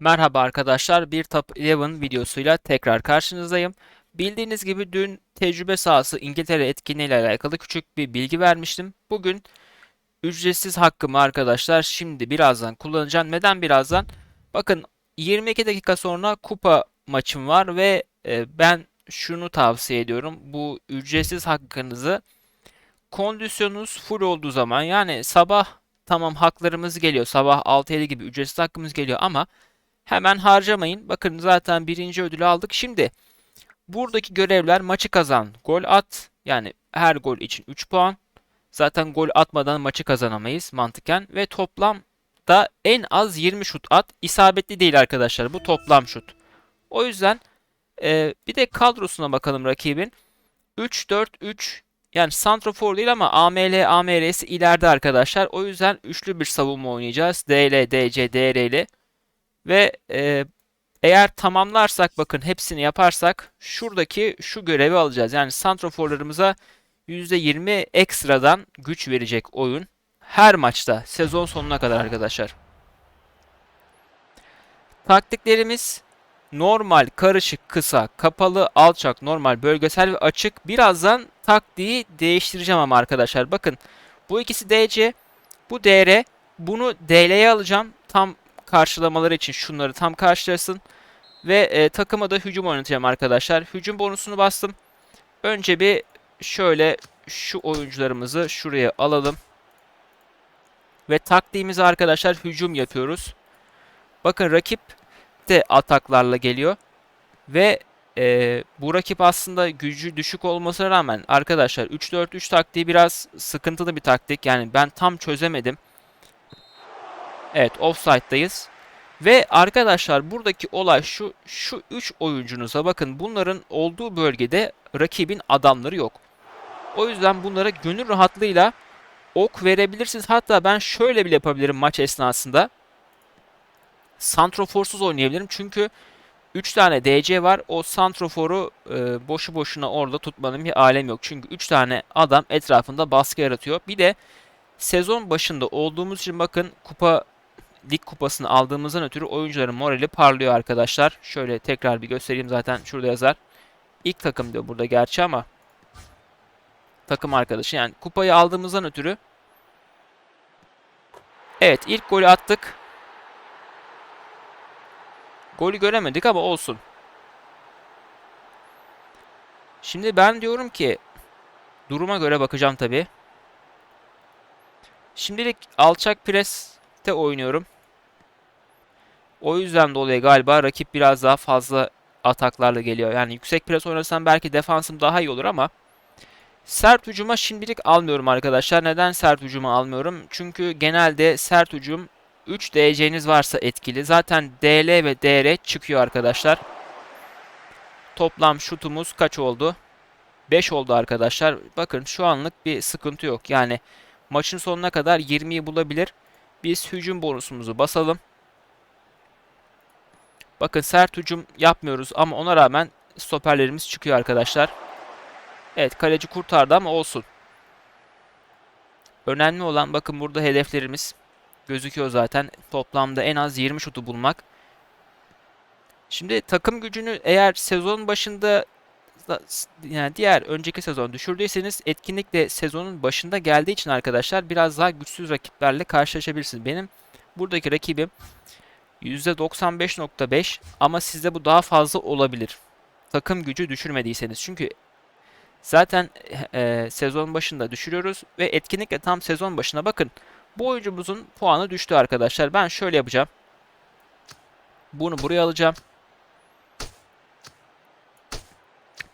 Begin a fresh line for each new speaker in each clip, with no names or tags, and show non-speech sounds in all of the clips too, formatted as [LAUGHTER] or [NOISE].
Merhaba arkadaşlar, bir Top 11 videosuyla tekrar karşınızdayım. Bildiğiniz gibi dün tecrübe sahası İngiltere etkinliği ile alakalı küçük bir bilgi vermiştim. Bugün ücretsiz hakkımı arkadaşlar şimdi birazdan kullanacağım. Neden birazdan? Bakın 22 dakika sonra kupa maçım var ve e, ben şunu tavsiye ediyorum. Bu ücretsiz hakkınızı kondisyonunuz full olduğu zaman yani sabah tamam haklarımız geliyor. Sabah 6-7 gibi ücretsiz hakkımız geliyor ama Hemen harcamayın. Bakın zaten birinci ödülü aldık. Şimdi buradaki görevler maçı kazan, gol at. Yani her gol için 3 puan. Zaten gol atmadan maçı kazanamayız mantıken. Ve toplamda en az 20 şut at. İsabetli değil arkadaşlar. Bu toplam şut. O yüzden e, bir de kadrosuna bakalım rakibin. 3-4-3 yani santrafor değil ama AML, AMR'si ileride arkadaşlar. O yüzden üçlü bir savunma oynayacağız. DL, DC, DR'li. Ve e, eğer tamamlarsak bakın hepsini yaparsak şuradaki şu görevi alacağız. Yani santroforlarımıza %20 ekstradan güç verecek oyun. Her maçta sezon sonuna kadar arkadaşlar. Taktiklerimiz normal, karışık, kısa, kapalı, alçak, normal, bölgesel ve açık. Birazdan taktiği değiştireceğim ama arkadaşlar. Bakın bu ikisi DC, bu DR. Bunu DL'ye alacağım. Tam karşılamaları için şunları tam karşılasın. Ve e, takıma da hücum oynatacağım arkadaşlar. Hücum bonusunu bastım. Önce bir şöyle şu oyuncularımızı şuraya alalım. Ve taktiğimizi arkadaşlar hücum yapıyoruz. Bakın rakip de ataklarla geliyor. Ve e, bu rakip aslında gücü düşük olmasına rağmen arkadaşlar 3-4-3 taktiği biraz sıkıntılı bir taktik. Yani ben tam çözemedim. Evet offside'dayız. Ve arkadaşlar buradaki olay şu şu 3 oyuncunuza bakın bunların olduğu bölgede rakibin adamları yok. O yüzden bunlara gönül rahatlığıyla ok verebilirsiniz. Hatta ben şöyle bile yapabilirim maç esnasında. Santroforsuz oynayabilirim. Çünkü 3 tane DC var. O santroforu e, boşu boşuna orada tutmanın bir alem yok. Çünkü 3 tane adam etrafında baskı yaratıyor. Bir de sezon başında olduğumuz için bakın kupa lig kupasını aldığımızdan ötürü oyuncuların morali parlıyor arkadaşlar. Şöyle tekrar bir göstereyim zaten şurada yazar. İlk takım diyor burada gerçi ama takım arkadaşı yani kupayı aldığımızdan ötürü Evet ilk golü attık. Golü göremedik ama olsun. Şimdi ben diyorum ki duruma göre bakacağım tabi. Şimdilik alçak preste oynuyorum. O yüzden dolayı galiba rakip biraz daha fazla ataklarla geliyor. Yani yüksek pres oynasam belki defansım daha iyi olur ama sert hücuma şimdilik almıyorum arkadaşlar. Neden sert hücuma almıyorum? Çünkü genelde sert hücum 3 DC'niz varsa etkili. Zaten DL ve DR çıkıyor arkadaşlar. Toplam şutumuz kaç oldu? 5 oldu arkadaşlar. Bakın şu anlık bir sıkıntı yok. Yani maçın sonuna kadar 20'yi bulabilir. Biz hücum bonusumuzu basalım. Bakın sert hücum yapmıyoruz ama ona rağmen stoperlerimiz çıkıyor arkadaşlar. Evet kaleci kurtardı ama olsun. Önemli olan bakın burada hedeflerimiz gözüküyor zaten. Toplamda en az 20 şutu bulmak. Şimdi takım gücünü eğer sezon başında yani diğer önceki sezon düşürdüyseniz etkinlik de sezonun başında geldiği için arkadaşlar biraz daha güçsüz rakiplerle karşılaşabilirsiniz. Benim buradaki rakibim %95.5 ama sizde bu daha fazla olabilir. Takım gücü düşürmediyseniz. Çünkü zaten e, sezon başında düşürüyoruz ve etkinlikle tam sezon başına bakın. Bu oyuncumuzun puanı düştü arkadaşlar. Ben şöyle yapacağım. Bunu buraya alacağım.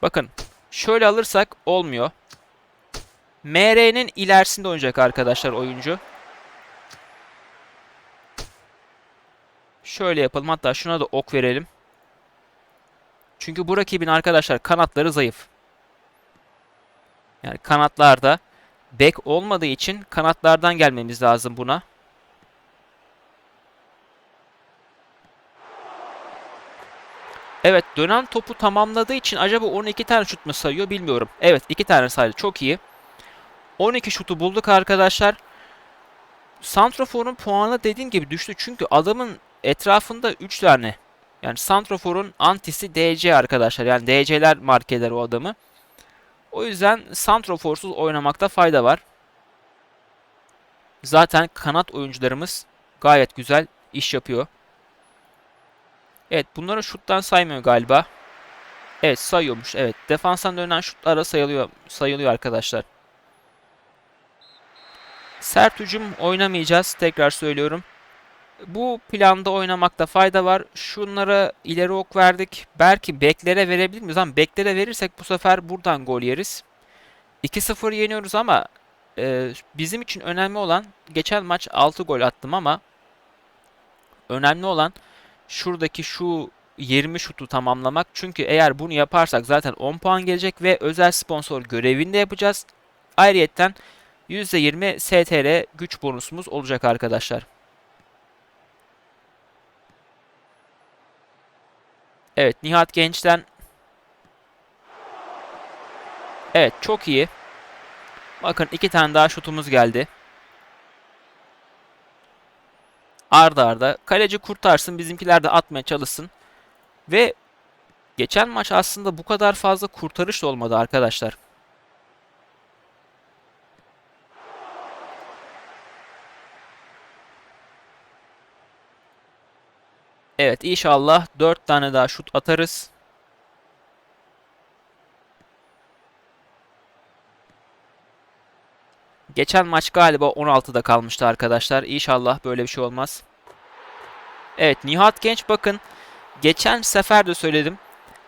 Bakın şöyle alırsak olmuyor. MR'nin ilerisinde oynayacak arkadaşlar oyuncu. Şöyle yapalım. Hatta şuna da ok verelim. Çünkü bu rakibin arkadaşlar kanatları zayıf. Yani kanatlarda bek olmadığı için kanatlardan gelmemiz lazım buna. Evet dönen topu tamamladığı için acaba 12 tane şut mu sayıyor bilmiyorum. Evet 2 tane saydı çok iyi. 12 şutu bulduk arkadaşlar. Santrofor'un puanı dediğim gibi düştü. Çünkü adamın etrafında 3 tane yani Santrofor'un antisi DC arkadaşlar. Yani DC'ler mark eder o adamı. O yüzden Santrofor'suz oynamakta fayda var. Zaten kanat oyuncularımız gayet güzel iş yapıyor. Evet bunları şuttan saymıyor galiba. Evet sayıyormuş. Evet defanstan dönen şutlara sayılıyor sayılıyor arkadaşlar. Sert hücum oynamayacağız. Tekrar söylüyorum. Bu planda oynamakta fayda var. Şunlara ileri ok verdik. Belki beklere verebilir miyiz? Ama beklere verirsek bu sefer buradan gol yeriz. 2-0 yeniyoruz ama e, bizim için önemli olan geçen maç 6 gol attım ama önemli olan şuradaki şu 20 şutu tamamlamak. Çünkü eğer bunu yaparsak zaten 10 puan gelecek ve özel sponsor görevini de yapacağız. Ayrıyetten %20 STR güç bonusumuz olacak arkadaşlar. Evet Nihat Genç'ten Evet çok iyi. Bakın iki tane daha şutumuz geldi. Arda arda. Kaleci kurtarsın. Bizimkiler de atmaya çalışsın. Ve geçen maç aslında bu kadar fazla kurtarış da olmadı arkadaşlar. Evet inşallah 4 tane daha şut atarız. Geçen maç galiba 16'da kalmıştı arkadaşlar. İnşallah böyle bir şey olmaz. Evet Nihat Genç bakın. Geçen sefer de söyledim.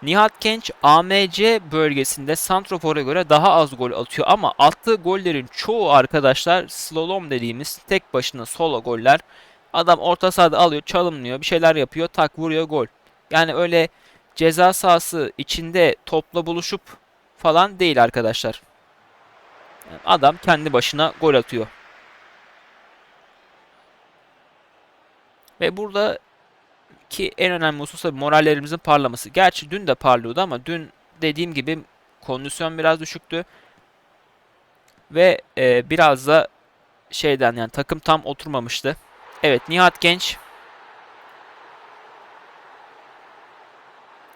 Nihat Genç AMC bölgesinde Santrofor'a göre daha az gol atıyor ama attığı gollerin çoğu arkadaşlar slalom dediğimiz tek başına solo goller. Adam orta sahada alıyor, çalımlıyor, bir şeyler yapıyor, tak vuruyor gol. Yani öyle ceza sahası içinde topla buluşup falan değil arkadaşlar. Adam kendi başına gol atıyor. Ve burada ki en önemli husus da morallerimizin parlaması. Gerçi dün de parlıyordu ama dün dediğim gibi kondisyon biraz düşüktü. Ve e, biraz da şeyden yani takım tam oturmamıştı. Evet Nihat Genç.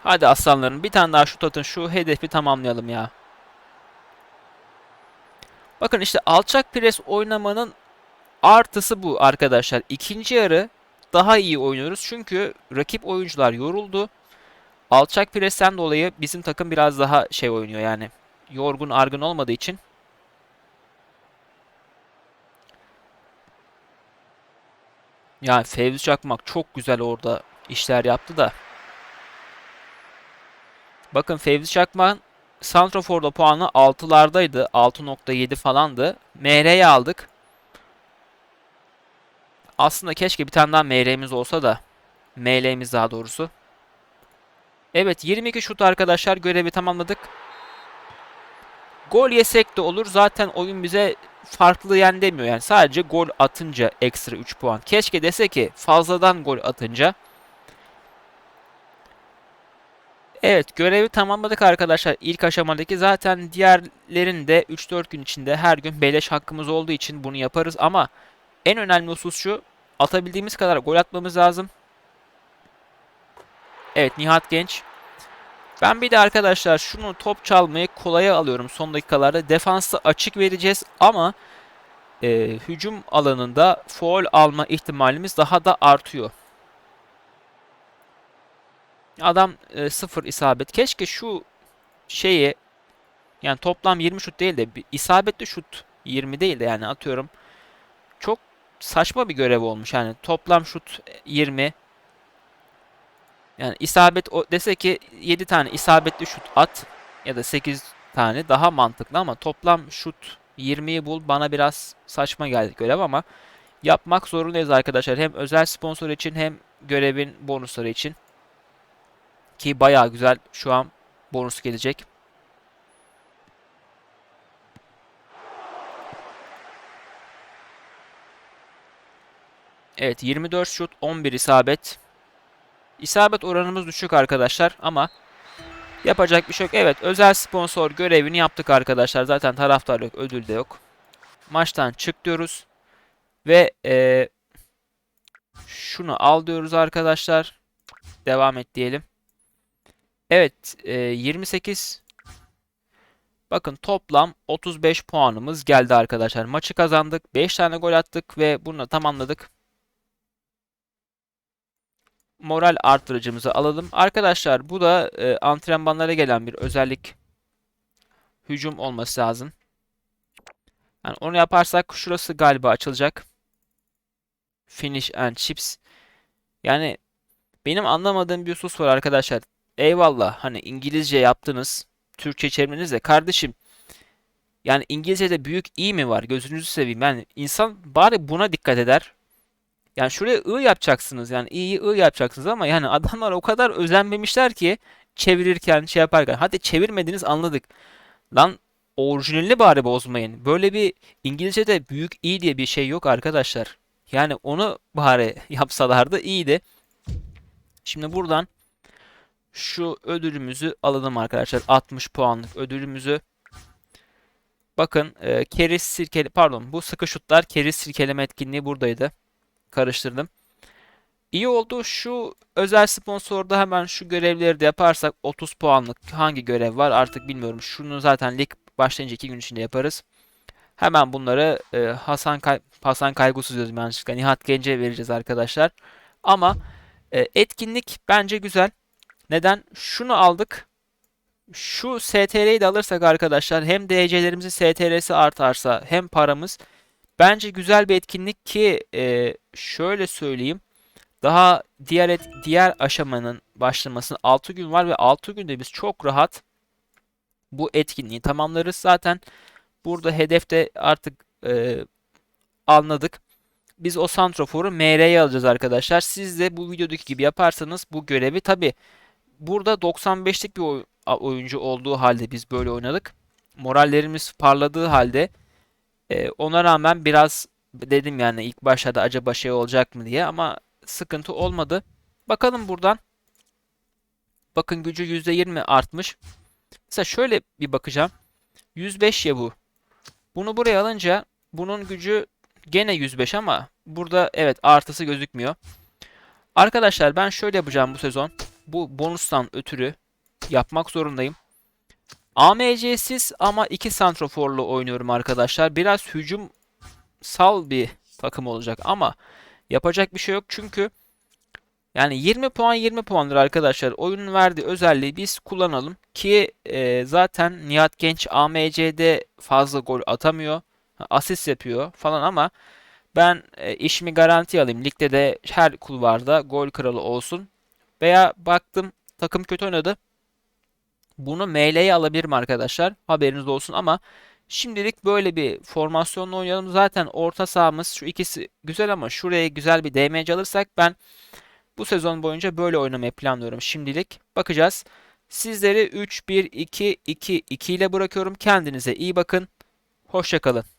Hadi aslanlarım bir tane daha şut atın şu hedefi tamamlayalım ya. Bakın işte alçak pres oynamanın artısı bu arkadaşlar. İkinci yarı daha iyi oynuyoruz. Çünkü rakip oyuncular yoruldu. Alçak presten dolayı bizim takım biraz daha şey oynuyor yani. Yorgun argın olmadığı için. Yani Fevzi Çakmak çok güzel orada işler yaptı da. Bakın Fevzi Çakmak'ın Santrafor'da puanı 6'lardaydı. 6.7 falandı. MR'yi aldık. Aslında keşke bir tane daha MR'miz olsa da. ML'miz daha doğrusu. Evet 22 şut arkadaşlar görevi tamamladık. Gol yesek de olur. Zaten oyun bize farklı yen demiyor. Yani sadece gol atınca ekstra 3 puan. Keşke dese ki fazladan gol atınca Evet görevi tamamladık arkadaşlar ilk aşamadaki zaten diğerlerinde 3-4 gün içinde her gün beleş hakkımız olduğu için bunu yaparız ama en önemli husus şu atabildiğimiz kadar gol atmamız lazım. Evet Nihat Genç. Ben bir de arkadaşlar şunu top çalmayı kolaya alıyorum son dakikalarda. Defansı açık vereceğiz ama e, hücum alanında foul alma ihtimalimiz daha da artıyor. Adam e, sıfır isabet. Keşke şu şeyi yani toplam 20 şut değil de isabetli şut 20 değil de yani atıyorum. Çok saçma bir görev olmuş yani toplam şut 20 yani isabet o dese ki 7 tane isabetli şut at ya da 8 tane daha mantıklı ama toplam şut 20'yi bul bana biraz saçma geldi görev ama yapmak zorundayız arkadaşlar. Hem özel sponsor için hem görevin bonusları için. Ki baya güzel şu an bonus gelecek. Evet 24 şut 11 isabet. İsabet oranımız düşük arkadaşlar ama yapacak bir şey yok. Evet özel sponsor görevini yaptık arkadaşlar. Zaten taraftar yok ödül de yok. Maçtan çık diyoruz. Ve e, Şunu al diyoruz arkadaşlar. Devam et diyelim. Evet, e, 28 Bakın toplam 35 puanımız geldi arkadaşlar. Maçı kazandık. 5 tane gol attık ve bunu tamamladık. Moral arttırıcımızı alalım. Arkadaşlar bu da e, antrenmanlara gelen bir özellik. Hücum olması lazım. Yani onu yaparsak şurası galiba açılacak. Finish and chips. Yani benim anlamadığım bir husus var arkadaşlar. Eyvallah hani İngilizce yaptınız. Türkçe çevirmeniz de kardeşim yani İngilizce'de büyük i mi var? Gözünüzü seveyim. Yani insan bari buna dikkat eder. Yani şuraya ı yapacaksınız. Yani i'yi ı yapacaksınız ama yani adamlar o kadar özenmemişler ki çevirirken şey yaparken. Hadi çevirmediniz anladık. Lan orijinalini bari bozmayın. Böyle bir İngilizce'de büyük i diye bir şey yok arkadaşlar. Yani onu bari [LAUGHS] yapsalardı iyiydi. Şimdi buradan şu ödülümüzü alalım arkadaşlar. 60 puanlık ödülümüzü. Bakın e, keriz sirkeli pardon bu sıkı şutlar keriz sirkeleme etkinliği buradaydı. Karıştırdım. İyi oldu. Şu özel sponsorda hemen şu görevleri de yaparsak 30 puanlık hangi görev var artık bilmiyorum. Şunu zaten lig başlayınca 2 gün içinde yaparız. Hemen bunları e, Hasan Kay Hasan Kaygusuz yazıyorum yanlışlıkla. Nihat Gence'ye vereceğiz arkadaşlar. Ama e, etkinlik bence güzel. Neden? Şunu aldık. Şu STR'yi de alırsak arkadaşlar hem DC'lerimizin STR'si artarsa hem paramız bence güzel bir etkinlik ki e, şöyle söyleyeyim. Daha diğer et, diğer aşamanın başlamasına 6 gün var ve 6 günde biz çok rahat bu etkinliği tamamlarız. Zaten burada hedefte artık e, anladık. Biz o santroforu MR'ye alacağız arkadaşlar. Siz de bu videodaki gibi yaparsanız bu görevi tabi burada 95'lik bir oyuncu olduğu halde biz böyle oynadık. Morallerimiz parladığı halde e, ona rağmen biraz dedim yani ilk başlarda acaba şey olacak mı diye ama sıkıntı olmadı. Bakalım buradan. Bakın gücü %20 artmış. Mesela şöyle bir bakacağım. 105 ya bu. Bunu buraya alınca bunun gücü gene 105 ama burada evet artısı gözükmüyor. Arkadaşlar ben şöyle yapacağım bu sezon. Bu bonustan ötürü yapmak zorundayım. AMC'siz ama iki santroforlu oynuyorum arkadaşlar. Biraz hücumsal bir takım olacak ama yapacak bir şey yok çünkü yani 20 puan 20 puandır arkadaşlar. Oyunun verdiği özelliği biz kullanalım ki e, zaten Nihat Genç AMC'de fazla gol atamıyor. Asist yapıyor falan ama ben e, işimi garanti alayım. Ligde de her kulvarda gol kralı olsun. Veya baktım takım kötü oynadı. Bunu ML'ye alabilirim arkadaşlar. Haberiniz olsun ama şimdilik böyle bir formasyonla oynayalım. Zaten orta sahamız şu ikisi güzel ama şuraya güzel bir DMC alırsak ben bu sezon boyunca böyle oynamayı planlıyorum şimdilik. Bakacağız. Sizleri 3-1-2-2-2 ile bırakıyorum. Kendinize iyi bakın. Hoşçakalın.